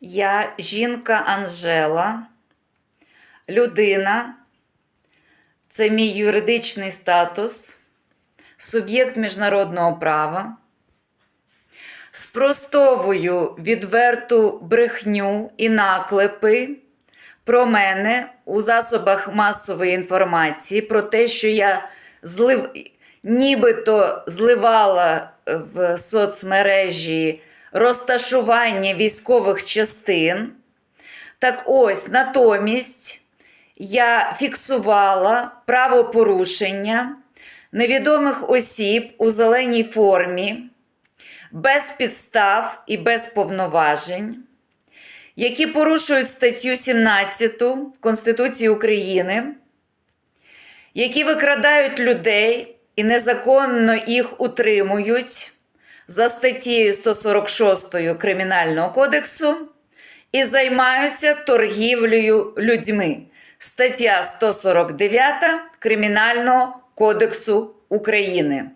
Я жінка Анжела, людина, це мій юридичний статус, суб'єкт міжнародного права. Спростовую відверту брехню і наклепи про мене у засобах масової інформації, про те, що я злив, нібито зливала в соцмережі розташування військових частин. Так ось, натомість я фіксувала правопорушення невідомих осіб у зеленій формі без підстав і без повноважень, які порушують статтю 17 Конституції України, які викрадають людей і незаконно їх утримують за статтєю 146 Кримінального кодексу і займаються торгівлею людьми. Стаття 149 Кримінального кодексу України.